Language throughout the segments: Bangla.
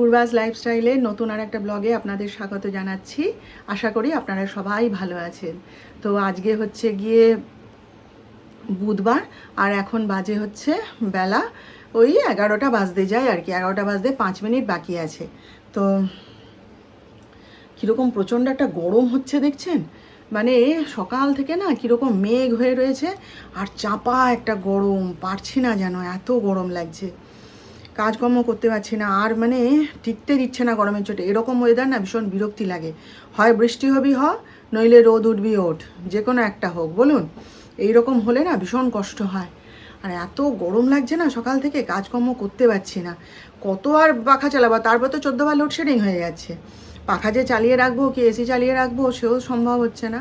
পূর্বাস লাইফস্টাইলে নতুন আর একটা ব্লগে আপনাদের স্বাগত জানাচ্ছি। আশা করি আপনারা সবাই ভালো আছেন। তো আজকে হচ্ছে গিয়ে বুধবার, আর এখন বাজে হচ্ছে বেলা ওই এগারোটা বাজতে যায় আর কি, এগারোটা বাজতে পাঁচ মিনিট বাকি আছে। তো কীরকম প্রচণ্ড একটা গরম হচ্ছে দেখছেন? মানে সকাল থেকে না কীরকম মেঘ হয়ে রয়েছে, আর চাপা একটা গরম, পারছি না যেন, এত গরম লাগছে। কাজকর্ম করতে পারছি না, আর মানে টিকতে দিচ্ছে না গরমের চোটে। এরকম ওয়েদার না ভীষণ বিরক্তি লাগে। হয় বৃষ্টি হবি হ, নইলে রোদ উঠবি ওঠ। যে কোনো একটা হোক, বলুন। এই রকম হলে না ভীষণ কষ্ট হয়। আর এত গরম লাগছে না সকাল থেকে, কাজকর্ম করতে পারছি না। কত আর পাখা চালাবো, তারপর তো চোদ্দোবার লোডশেডিং হয়ে যাচ্ছে। পাখা যে চালিয়ে রাখব, কি এসি চালিয়ে রাখব, সেও সম্ভব হচ্ছে না।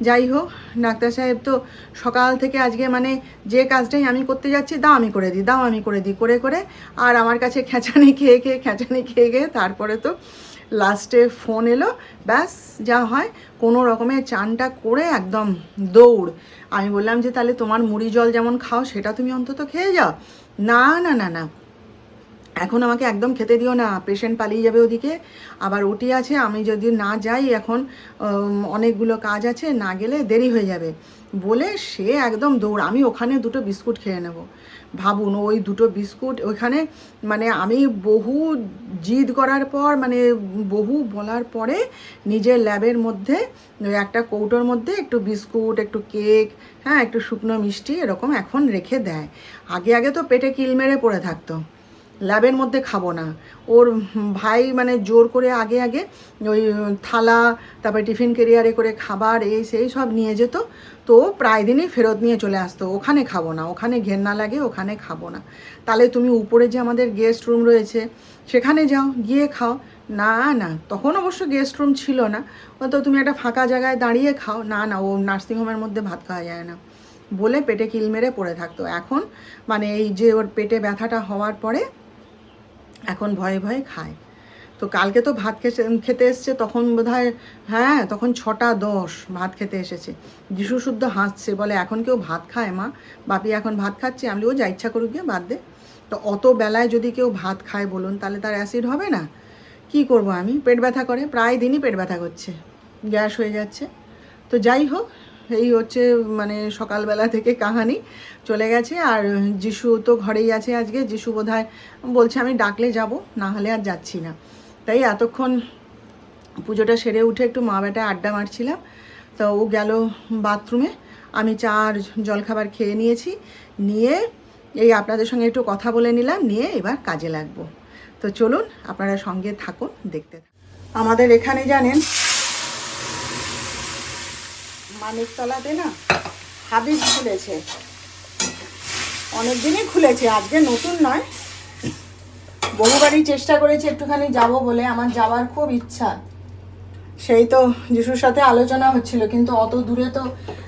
যাই হোক ডাক্তার সাহেব তো সকাল থেকে আজকে মানে যে কাজটাই আমি করতে যাচ্ছি, দাও আমি করে দিই, দাও আমি করে দিই, করে করে আর আমার কাছে খেঁচানি খেয়ে খেয়ে খেঁচানি খেয়ে খেয়ে তারপরে তো লাস্টে ফোন এলো। ব্যাস, যা হয়, কোনো রকমের চানটা করে একদম দৌড়। আমি বললাম যে, তাহলে তোমার মুড়ি জল যেমন খাও, সেটা তুমি অন্তত খেয়ে যাও। না না না না। এখন আমাকে একদম খেতে দিও না পেশেন্ট পালিয়ে যাবে ওদিকে। আবার ওটি আছে, আমি যদি না যাই এখন অনেকগুলো কাজ আছে, না গেলে দেরি হয়ে যাবে। বলে সে একদম দৌড়, আমি ওখানে দুটো বিস্কুট খেয়ে নেব। ভাবুন, ওই দুটো বিস্কুট ওইখানে মানে আমি বহু জিদ করার পর মানে বহু বলার পরে নিজের ল্যাবের মধ্যে, একটা কৌটোর মধ্যে একটু বিস্কুট, একটু কেক হ্যাঁ একটু শুকনো মিষ্টি এরকম এখন রেখে দেয়। আগে আগে তো পেটে কিল মেরে পড়ে থাকতো। ল্যাবের মধ্যে খাব না। ওর ভাই মানে জোর করে আগে আগে ওই থালা, তারপরে টিফিন কেরিয়ারে করে খাবার, এই সেই সব নিয়ে যেত। তো প্রায় দিনই ফেরত নিয়ে চলে আসতো। ওখানে খাব না, ওখানে ঘেন্না লাগে, ওখানে খাব না। তাহলে তুমি উপরে যে আমাদের গেস্ট রুম রয়েছে, সেখানে যাও, গিয়ে খাও। না না, তখন অবশ্য গেস্ট রুম ছিল না। তো তুমি একটা ফাঁকা জায়গায় দাঁড়িয়ে খাও। না না, ও নার্সিংহোমের মধ্যে ভাত খাওয়া যায় না। বলে পেটে কিল মেরে পড়ে থাকতো। এখন মানে এই যে ওর পেটে ব্যথাটা হওয়ার পরে এখন ভয়ে ভয়ে খায়। তো কালকে তো ভাত খেতে এসছে, তখন বোধহয় হ্যাঁ তখন ছটা দশ ভাত খেতে এসেছে। যিশু শুদ্ধ হাসছে, বলে, এখন কেউ ভাত খায় মা? বাপি, এখন ভাত খাচ্ছে? আমি ও যা ইচ্ছা করুক গিয়ে বাদ দে। তো অত বেলায় যদি কেউ ভাত খায় বলুন, তাহলে তার অ্যাসিড হবে না? কি করব আমি? পেট ব্যথা করে, প্রায় দিনই পেট ব্যথা করছে। গ্যাস হয়ে যাচ্ছে। তো যাই হোক এই হচ্ছে মানে সকালবেলা থেকে কাহানি চলে গেছে। আর যিশু তো ঘরেই আছে আজকে। যিশু বোধহয় বলছে, আমি ডাকলে যাব না হলে আর যাচ্ছি না। তাই এতক্ষণ পুজোটা সেরে উঠে একটু মা বেটায় আড্ডা মারছিলাম। তো ও গেল বাথরুমে। আমি চা আর জলখাবার খেয়ে নিয়েছি। নিয়ে এই আপনাদের সঙ্গে একটু কথা বলে নিলাম। নিয়ে এবার কাজে লাগবো। তো চলুন, আপনারা সঙ্গে থাকুন, দেখতে আমাদের এখানে জানেন মানিকতলাতে না হাবিব খুলেছে। অনেক দিনই খুলেছে, আজকে নতুন নয়। বহুবারই চেষ্টা করেছি একটুখানি যাব বলে, আমার যাওয়ার খুব ইচ্ছা। সেই তো যিশুর সাথে আলোচনা হচ্ছিল, কিন্তু অত দূরে তো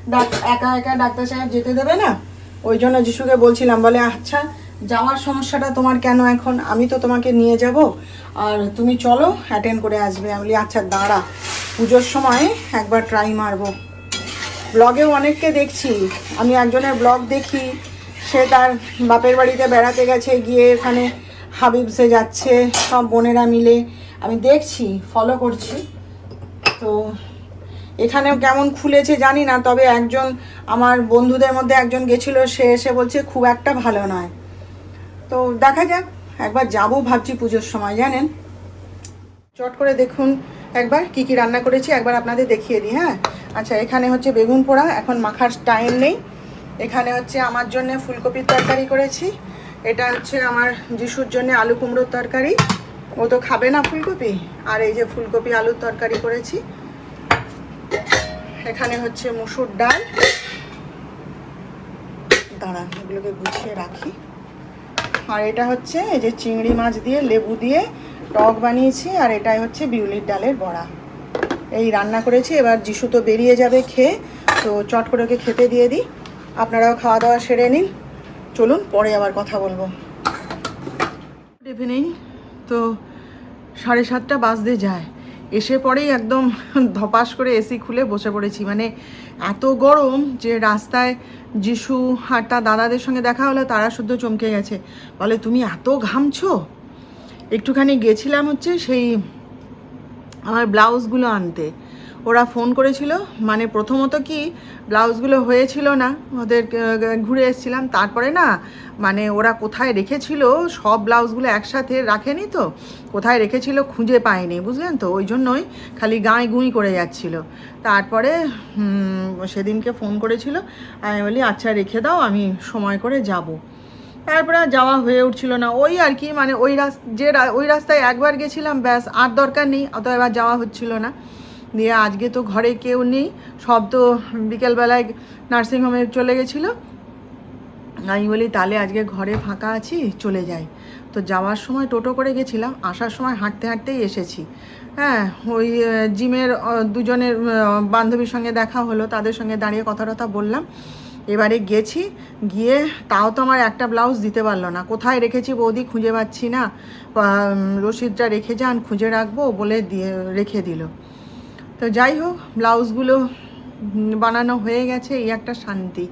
ডাক- একা একা ডাক্তার সাহেব যেতে দেবে না? ওই জন্য যিশুকে বলছিলাম, বলে আচ্ছা যাওয়ার সমস্যাটা তোমার কেন এখন? আমি তো তোমাকে নিয়ে যাব। আর তুমি চলো অ্যাটেন্ড করে আসবে। আমি বলি আচ্ছা দাঁড়া। পুজোর সময় একবার ট্রাই মারবো। ব্লগেও অনেককে দেখছি। আমি একজনের ব্লগ দেখি, সে তার বাপের বাড়িতে বেড়াতে গেছে, গিয়ে এখানে হাবিবসে যাচ্ছে, সব বোনেরা মিলে। আমি দেখছি ফলো করছি। তো এখানেও কেমন খুলেছে জানি না, তবে একজন আমার বন্ধুদের মধ্যে একজন গেছিল, সে এসে বলছে, খুব একটা ভালো নয়। তো দেখা যাক, একবার যাব ভাবছি পুজোর সময়, জানেন? চট করে দেখুন একবার কি কি রান্না করেছি একবার আপনাদের দেখিয়ে দিই হ্যাঁ? আচ্ছা এখানে হচ্ছে বেগুন পোড়া, এখন মাখার টাইম নেই। এখানে হচ্ছে আমার জন্য ফুলকপির তরকারি করেছি। এটা হচ্ছে আমার যিশুর জন্য আলু কুমড়োর তরকারি। ও তো খাবে না ফুলকপি? আর এই যে ফুলকপি আলুর তরকারি করেছি। এখানে হচ্ছে মুসুর ডাল। দাঁড়া, এগুলোকে গুছিয়ে রাখি। আর এটা হচ্ছে এই যে চিংড়ি মাছ দিয়ে, লেবু দিয়ে টক বানিয়েছি আর এটাই হচ্ছে বিউলির ডালের বড়া। এই রান্না করেছি, এবার যিশু তো বেরিয়ে যাবে খেয়ে, তো চট করে ওকে খেতে দিয়ে দিই। আপনারাও খাওয়া দাওয়া সেরে নিন। চলুন, পরে আবার কথা বলব। গুড ইভিনিং তো সাড়ে সাতটা বাজতে যায়। এসে পরেই একদম ধপাস করে এসি খুলে বসে পড়েছি। মানে এত গরম যে রাস্তায় যিশু আর তার দাদাদের সঙ্গে দেখা হলো, তারা শুদ্ধ চমকে গেছে। বলে, তুমি এত ঘামছো? একটুখানি গেছিলাম হচ্ছে সেই আমার ব্লাউজগুলো আনতে। ওরা ফোন করেছিল মানে প্রথমত কি ব্লাউজগুলো হয়েছিল না, ওদের ঘুরে এসেছিলাম। তারপরে না মানে ওরা কোথায় রেখেছিল, সব ব্লাউজগুলো একসাথে রাখেনি তো, কোথায় রেখেছিল খুঁজে পায়নি বুঝলেন তো? ওই জন্যই খালি গাঁয় গুঁই করে যাচ্ছিল। তারপরে সেদিনকে ফোন করেছিল, আমি বলি আচ্ছা রেখে দাও, আমি সময় করে যাব। তারপরে যাওয়া হয়ে উঠছিল না। ওই আর কি মানে ওই রাস্তা যে ওই রাস্তায় একবার গেছিলাম, ব্যাস আর দরকার নেই, অত এবার যাওয়া হচ্ছিল না। দিয়ে আজকে তো ঘরে কেউ নেই, সব তো বিকেলবেলায় নার্সিংহোমে চলে গেছিল। আমি বলি, তাহলে আজকে ঘরে ফাঁকা আছি, চলে যাই। তো যাওয়ার সময় টোটো করে গেছিলাম, আসার সময় হাঁটতে হাঁটতেই এসেছি। হ্যাঁ ওই জিমের দুজনের বান্ধবীর সঙ্গে দেখা হলো, তাদের সঙ্গে দাঁড়িয়ে কথা টথা বললাম। এবারে গেছি গিয়ে তাও তো আমার একটা ব্লাউজ দিতে পারল না। কোথায় রেখেছি বৌদি খুঁজে পাচ্ছি না। আহ, রসিদটা রেখে যান খুঁজে রাখব বলে দিয়ে রেখে দিল। তো যাই হোক ব্লাউজগুলো বানানো হয়ে গেছে এই একটা শান্তি।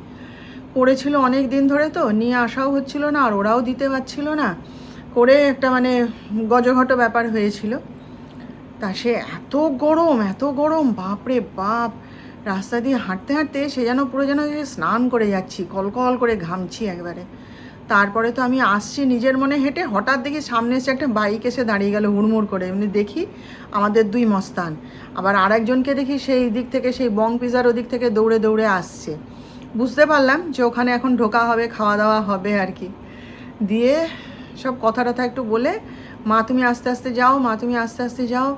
পড়েছিল অনেক দিন ধরে তো নিয়ে আসাও হচ্ছিল না আর ওরাও দিতে পারছিল না। করে একটা মানে গজঘট ব্যাপার হয়েছিল। তা সে এত গরম এত গরম বাপরে বাপ। রাস্তা দিয়ে হাঁটতে হাঁটতে সে যেন পুরো যেন স্নান করে যাচ্ছি, কলকল করে ঘামছি একবারে। তারপরে তো আমি আসছি নিজের মনে হেঁটে, হঠাৎ দেখি সামনে এসে একটা বাইক এসে দাঁড়িয়ে গেল হুড়মুড় করে। এমনি দেখি আমাদের দুই মস্তান। আবার আরেকজনকে দেখি সেই দিক থেকে, সেই বং পিজার ওদিক থেকে দৌড়ে দৌড়ে আসছে। বুঝতে পারলাম যে ওখানে এখন ঢোকা হবে, খাওয়া দাওয়া হবে আর কি। দিয়ে সব কথা টথা একটু বলে, মা তুমি আস্তে আস্তে যাও, মা তুমি আস্তে আস্তে যাও,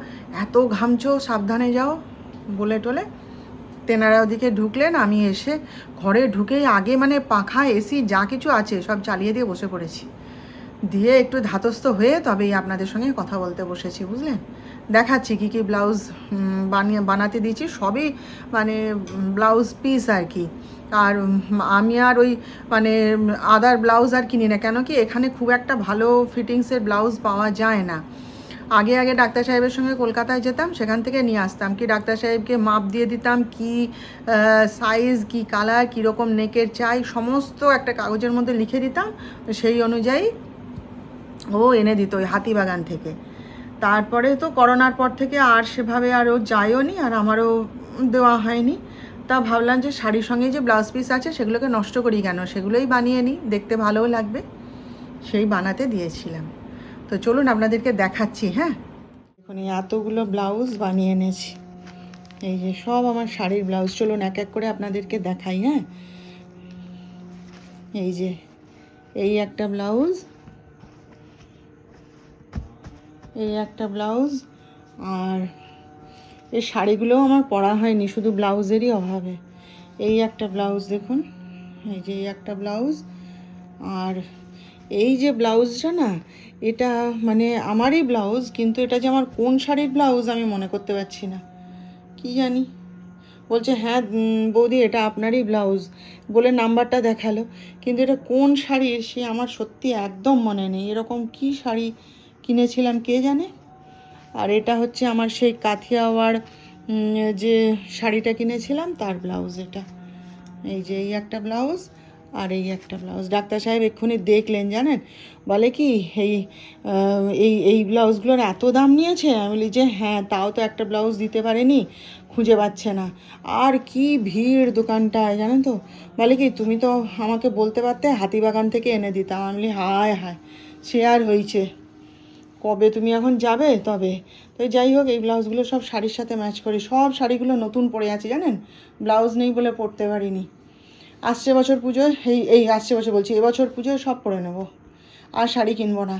এত ঘামছো, সাবধানে যাও। বলে টলে তেনারা ওদিকে ঢুকলেন, আমি এসে ঘরে ঢুকেই আগে মানে পাখা, এসি, যা কিছু আছে সব চালিয়ে দিয়ে বসে পড়েছি। দিয়ে একটু ধাতস্থ হয়ে তবেই আপনাদের সঙ্গে কথা বলতে বসেছি, বুঝলেন? দেখাচ্ছি কী কী ব্লাউজ বানিয়ে, বানাতে দিয়েছি, সবই মানে ব্লাউজ পিস আর কি। আর আমি আর ওই মানে আদার ব্লাউজ আর কিনি না, কেন কি এখানে খুব একটা ভালো ফিটিংসের ব্লাউজ পাওয়া যায় না। আগে আগে ডাক্তার সাহেবের সঙ্গে কলকাতায় যেতাম, সেখান থেকে নিয়ে আসতাম। কি ডাক্তার সাহেবকে মাপ দিয়ে দিতাম, কি সাইজ কি কালার কীরকম নেকের চাই, সমস্ত একটা কাগজের মধ্যে লিখে দিতাম। সেই অনুযায়ী ও এনে দিত ওই হাতিবাগান থেকে। তারপরে তো করোনার পর থেকে আর সেভাবে আর ও যায়ও নি, আর আমারও দেওয়া হয়নি। তা ভাবলাম যে শাড়ির সঙ্গে যে ব্লাউজ পিস আছে, সেগুলোকে নষ্ট করি কেন? সেগুলোই বানিয়ে নিই দেখতে ভালোও লাগবে। সেই বানাতে দিয়েছিলাম। তো চলুন আপনাদেরকে দেখাচ্ছি হ্যাঁ? এখন এই এতগুলো ব্লাউজ বানিয়ে এনেছি। এই যে সব আমার শাড়ির ব্লাউজ। চলুন এক এক করে আপনাদেরকে দেখাই হ্যাঁ? এই যে, এই একটা ব্লাউজ, এই একটা ব্লাউজ, আর এই শাড়িগুলোও আমার পরা হয়নি, শুধু ব্লাউজেরই অভাবে। এই একটা ব্লাউজ দেখুন, এই যে এই একটা ব্লাউজ আর এই যে ব্লাউজটা না, এটা মানে আমারই ব্লাউজ, কিন্তু এটা যে আমার কোন শাড়ির ব্লাউজ আমি মনে করতে পারছি না। কি জানি? বলছে হ্যাঁ বৌদি, এটা আপনারই ব্লাউজ। বলে নাম্বারটা দেখাল। কিন্তু এটা কোন শাড়ির সে আমার সত্যি একদম মনে নেই। এরকম কি শাড়ি কিনেছিলাম কে জানে? আর এটা হচ্ছে আমার সেই কাথিয়াওয়ার যে শাড়িটা কিনেছিলাম, তার ব্লাউজ এটা। এই যে, এই একটা ব্লাউজ। আর এই একটা ব্লাউজ। ডাক্তার সাহেব এক্ষুনি দেখলেন, জানেন? বলে কি, এই এই এই ব্লাউজগুলোর এত দাম নিয়েছে? আমি বলি যে হ্যাঁ তাও তো একটা ব্লাউজ দিতে পারেনি, খুঁজে পাচ্ছে না। আর কি ভিড় দোকানটায়, জানেন তো? বলে কি, তুমি তো আমাকে বলতে পারতে হাতিবাগান থেকে এনে দিতাম। আমি বলি, হায় হায়, সে আর হয়েছে কবে তুমি এখন যাবে? তবে। তো যাই হোক, এই ব্লাউজগুলো সব শাড়ির সাথে ম্যাচ করি, সব শাড়িগুলো নতুন পরে আছে, জানেন? ব্লাউজ নেই বলে পরতে পারিনি। আসছে বছর পুজোয় এই এই আসছে বছর বলছি এবছর পুজোয় সব পরে নেব। আর শাড়ি কিনবো না।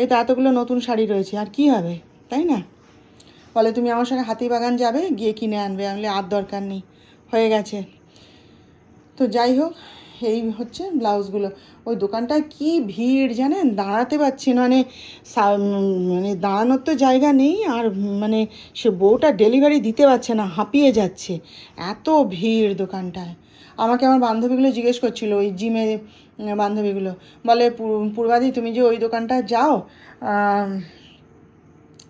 এই তো এতগুলো নতুন শাড়ি রয়েছে, আর কি হবে, তাই না? বলে, তুমি আমার সঙ্গে হাতিবাগান যাবে, গিয়ে কিনে আনবে। আমি আর দরকার নেই, হয়ে গেছে। তো যাই হোক, এই হচ্ছে ব্লাউজগুলো। ওই দোকানটায় কি ভিড় জানেন? দাঁড়াতে পারছি না মানে মানে দাঁড়ানোর তো জায়গা নেই, আর মানে সে বউটা ডেলিভারি দিতে পারছে না, হাঁপিয়ে যাচ্ছে। এত ভিড় দোকানটায়। আমাকে আমার বান্ধবীগুলো জিজ্ঞেস করছিল, ওই জিমে বান্ধবীগুলো। বলে, "পূ- পূর্বাদি, তুমি যে ওই দোকানটা যাও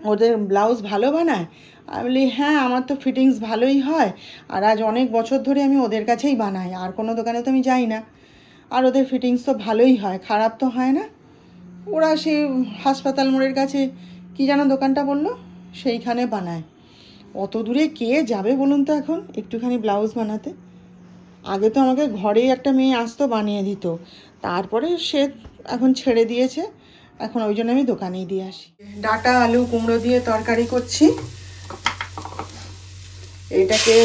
ওদের ব্লাউজ ভালো বানায়? আমি বলি হ্যাঁ আমার তো ফিটিংস ভালোই হয়, আর আজ অনেক বছর ধরে আমি ওদের কাছেই বানাই, আর কোনো দোকানে তো আমি যাই না। আর ওদের ফিটিংস তো ভালোই হয়, খারাপ তো হয় না। ওরা সেই হাসপাতাল মোড়ের কাছে, কি যেন দোকানটা বলল, সেইখানে বানায়। অত দূরে কে যাবে বলুন তো এখন, একটুখানি ব্লাউজ বানাতে? আগে তো আমাকে ঘরেই একটা মেয়ে আসতো, বানিয়ে দিত। তারপরে সে এখন ছেড়ে দিয়েছে। এখন ওই জন্য আমি দোকানেই দিয়ে আসি। ডাটা, আলু, কুমড়ো দিয়ে তরকারি করছি। এটাকে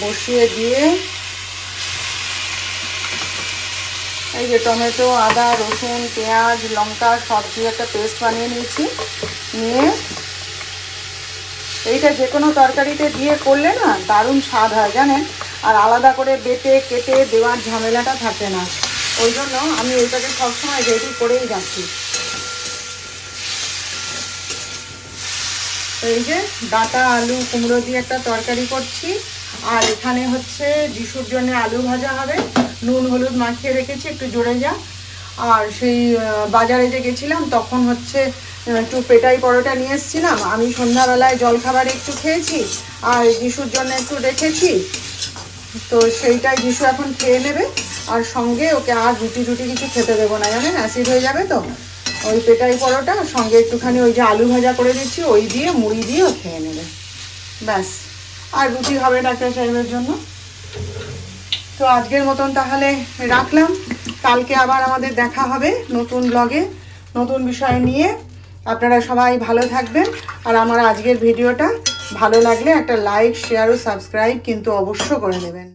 বসিয়ে দিয়ে এই যে টমেটো, আদা, রসুন, পেঁয়াজ, লঙ্কা, সব দিয়ে একটা পেস্ট বানিয়ে নিয়েছি। নিয়ে এইটা যে কোনো তরকারিতে দিয়ে করলে না দারুণ স্বাদ হয়, জানেন? আর আলাদা করে বেটে, কেটে দেওয়ার ঝামেলাটা থাকে না। ওই জন্য আমি ওইটাকে সবসময় রেডি করেই যাচ্ছি এই যে ডাটা, আলু, কুমড়ো দিয়ে একটা তরকারি করছি। আর এখানে হচ্ছে যিশুর জন্য আলু ভাজা হবে। নুন, হলুদ মাখিয়ে রেখেছি, একটু জোরে যা। আর সেই বাজারে যে গেছিলাম, তখন হচ্ছে একটু পেটাই পরোটা নিয়ে এসেছিলাম। আমি সন্ধ্যাবেলায় জলখাবারে একটু খেয়েছি, আর যিশুর জন্য একটু রেখেছি। তো সেইটাই যিশু এখন খেয়ে নেবে, আর সঙ্গে ওকে আর রুটি রুটি কিছু খেতে দেবো না, জানেন? অ্যাসিড হয়ে যাবে তো? ওই পেটাই পরোটা সঙ্গে একটুখানি ওই যে আলু ভাজা করে দিচ্ছি, ওই দিয়ে, মুড়ি দিয়ে ও খেয়ে নেবে। ব্যাস। আর রুটি হবে ডাক্তার সাহেবের জন্য। তো আজকের মতন তাহলে রাখলাম। কালকে আবার আমাদের দেখা হবে নতুন ব্লগে, নতুন বিষয় নিয়ে। আপনারা সবাই ভালো থাকবেন। আর আমার আজকের ভিডিওটা ভালো লাগলে একটা লাইক শেয়ার ও সাবস্ক্রাইব কিন্তু অবশ্য করে দেবেন